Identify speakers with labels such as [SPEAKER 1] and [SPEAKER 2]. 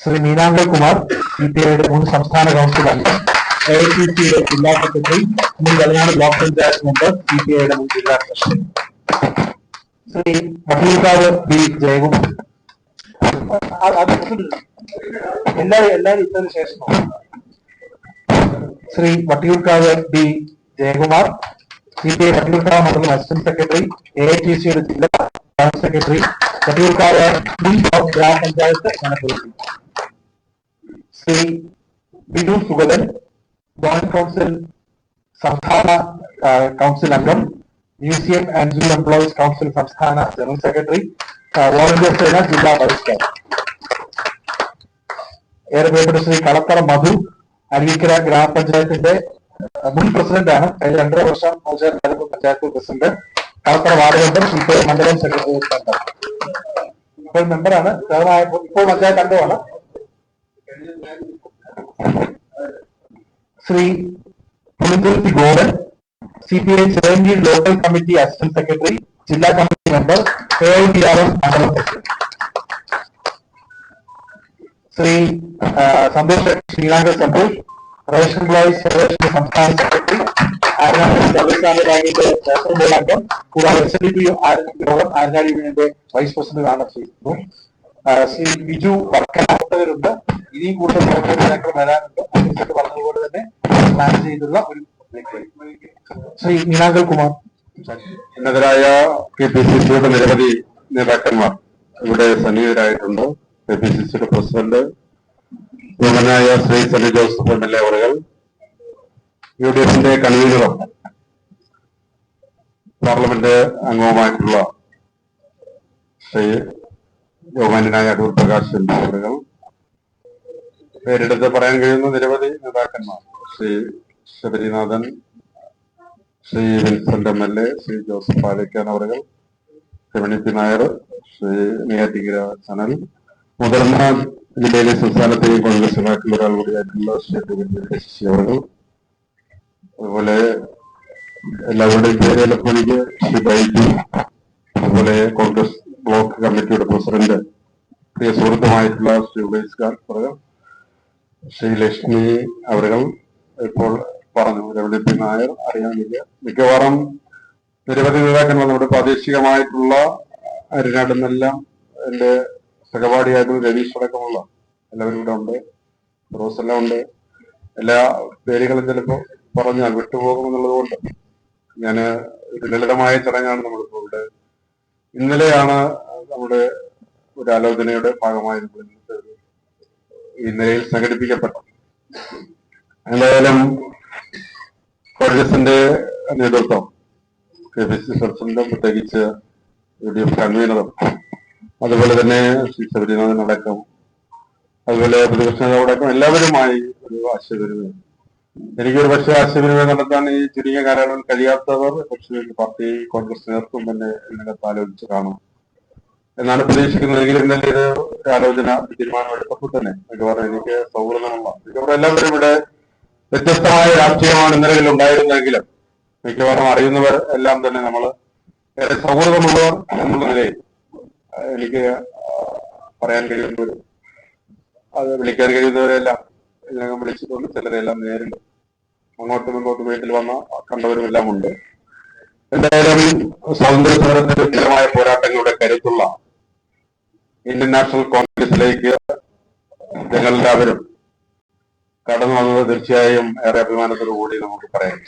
[SPEAKER 1] Shri Meenamba Kumar C P ഐയുടെ മുൻ സംസ്ഥാന സി ജില്ലാ സെക്രട്ടറി മുൻ Wayanad block panchayat member C P ഐയുടെ മുൻ ജില്ലാ ശ്രീ വട്ടിയൂർക്കാവ് ബി ജയകുമാർ. എല്ലാവരും എല്ലാവരും ഇട്ടതിന് ശേഷം. Shri Vattiyoorkavu B Jayakumar C P I Vattiyoorkavu മണ്ഡലം അസിസ്റ്റന്റ് സെക്രട്ടറി എ ടി സിയുടെ ജില്ലാ സെക്രട്ടറി വട്ടിയൂർക്കാവ് ബി ബ്ലോക്ക് ഗ്രാമപഞ്ചായത്ത് ജനപ്രതിനിധി. ശ്രീ ബിനു സുഗതൻ ജോയിന്റ് കൗൺസിൽ സംസ്ഥാന കൗൺസിൽ അംഗം museum and zoo employees council സംസ്ഥാന ജനറൽ സെക്രട്ടറി വോളണ്ടിയർ സേന ജില്ലാ വൈസ് ചെയർമാൻ. ഏറെ പ്രിയപ്പെട്ട ശ്രീ കളത്തറ മധു അരുവിക്കര ഗ്രാമപഞ്ചായത്തിന്റെ മുൻ പ്രസിഡന്റാണ്. കഴിഞ്ഞ രണ്ടര വർഷം taluk panchayat president Kalathara ward member ഇപ്പോൾ മണ്ഡലം സെക്രട്ടറി മെമ്പർ ഇപ്പോൾ മെമ്പറാണ്. ഇപ്പോൾ പഞ്ചായത്ത് അംഗമാണ്. Shri Pulinthuruthi Govan C P I Chirayinkeezhu local committee assistant secretary ജില്ലാ committee member K I T R S മണ്ഡലം Shri Santhosh Sreenatha Santhosh ration employees federation സംസ്ഥാന secretary Aranad service ബാങ്കിന്റെ നാഷണൽ ബോർഡ് അംഗം കൂടാതെ എസ് ഡി പി യോഗം ആരനാട് യൂണിയന്റെ vice president Shri. Shri Biju വർക്കനാട്ടവരുണ്ട് ഇനിയും കൂടുതൽ പ്രവർത്തകർ വരാനുണ്ട്. പറഞ്ഞതുപോലെ തന്നെ പ്ലാൻ ചെയ്തുള്ള ഒരു ശ്രീ മീനാങ്കൽ കുമാർ.
[SPEAKER 2] ഉന്നതരായ കെ പി സി സിയുടെ നിരവധി നേതാക്കന്മാർ ഇവിടെ സന്നിഹിതരായിട്ടുണ്ട്. കെ പി സി സിയുടെ പ്രസിഡന്റ് ബഹുമാനായ Shri Sali Joseph M L A അവറുകൾ യു ഡി എഫിന്റെ കൺവീനറും പാർലമെന്റ് അംഗവുമായിട്ടുള്ള ശ്രീ ബഹുമാനായ അടൂർ പ്രകാശ് എം പി അവറുകൾ പേരെടുത്ത് പറയാൻ കഴിയുന്ന നിരവധി നേതാക്കന്മാർ. Shri Sabarinathan Shri Vincent M L A Shri Joseph Palaykkan അവർകൾ രമണി പി നായർ ശ്രീ നെയ്യാറ്റിങ്കര ചാനൽ മുതിർന്ന ജില്ലയിലെ സംസ്ഥാനത്തെയും കോൺഗ്രസ് നേതാക്കളിൽ ഒരാൾ കൂടിയായിട്ടുള്ള ശ്രീ ശശി അവർ അതുപോലെ എല്ലാവരുടെയും പേര് എനിക്ക് ശ്രീ ബൈജു അതുപോലെ കോൺഗ്രസ് ബ്ലോക്ക് കമ്മിറ്റിയുടെ പ്രസിഡന്റ് പ്രിയ സുഹൃത്തുമായിട്ടുള്ള ശ്രീ ഉമേഷ് ഖാൻ അവറുകൾ. ശ്രീ ലക്ഷ്മി അവരുകൾ ഇപ്പോൾ പറഞ്ഞു രമണി പി നായർ അറിയാനില്ല മിക്കവാറും നിരവധി നേതാക്കന്മാർ നമ്മുടെ പ്രാദേശികമായിട്ടുള്ള അരിനാടുന്നെല്ലാം എന്റെ സഹപാഠിയായിട്ടുള്ള രതീഷ് അടക്കമുള്ള. എല്ലാവരും ഇവിടെ ഉണ്ട്. റോസ് എല്ലാം ഉണ്ട്. എല്ലാ പേരുകളും ചിലപ്പോൾ പറഞ്ഞാൽ വിട്ടുപോകുമെന്നുള്ളത് കൊണ്ട് ഞാൻ ഒരു ലളിതമായ ചടങ്ങാണ് നമ്മളിപ്പോൾ ഇവിടെ. ഇന്നലെയാണ് നമ്മുടെ ഒരു ആലോചനയുടെ ഭാഗമായി നമ്മൾ ഇന്നത്തെ ഒരു ഈ നിലയിൽ സംഘടിപ്പിക്കപ്പെട്ടത് എന്തായാലും കോൺഗ്രസിന്റെ നേതൃത്വം കെ പി സി പ്രസിഡന്റും പ്രത്യേകിച്ച് യു ഡി എഫ് കൺവീനറും അതുപോലെ തന്നെ ശ്രീ ശബരിനാഥൻ അടക്കം അതുപോലെ പ്രതിപക്ഷ നേതാവടക്കം എല്ലാവരുമായി ഒരു ആശയവിനിമയം. എനിക്കൊരു പക്ഷേ ആശയവിനിമയം നടത്താൻ ഈ ചുരുങ്ങിയ കാലയളവിൽ കഴിയാത്തവർ പക്ഷേ പാർട്ടി കോൺഗ്രസ് നേതൃത്വം തന്നെ ഇതിനകത്ത് ആലോചിച്ച് കാണും എന്നാണ് പ്രതീക്ഷിക്കുന്നത് എങ്കിലും ഇന്നലെ ഇത് ആലോചന ഒരു തീരുമാനം എടുത്തപ്പോൾ തന്നെ മിക്കവാറും എനിക്ക് സൗഹൃദമുള്ള മിക്കവാറും എല്ലാവരും ഇവിടെ വ്യത്യസ്തമായ രാഷ്ട്രീയമാണ് നിലവിൽ ഉണ്ടായിരുന്നെങ്കിലും മിക്കവാറും അറിയുന്നവർ എല്ലാം തന്നെ നമ്മൾ സൗഹൃദമുള്ളവർ എന്നുള്ള നിലയിൽ എനിക്ക് പറയാൻ കഴിയുന്നവർ അത് വിളിക്കാൻ കഴിയുന്നവരെല്ലാം ഇതിനകം വിളിച്ചിട്ടുണ്ട് ചിലരെല്ലാം നേരിൽ അങ്ങോട്ടും ഇങ്ങോട്ടും വീട്ടിൽ വന്ന കണ്ടവരും എല്ലാം ഉണ്ട്. എന്തായാലും സ്വാതന്ത്ര്യ സമരത്തിന്റെ വിജയമായ പോരാട്ടങ്ങളുടെ കരുത്തുള്ള ഇന്ത്യൻ നാഷണൽ കോൺഗ്രസിലേക്ക് ഞങ്ങളെല്ലാവരും കടന്നു വന്നത് തീർച്ചയായും ഏറെ അഭിമാനത്തോടു കൂടി നമുക്ക് പറയാം.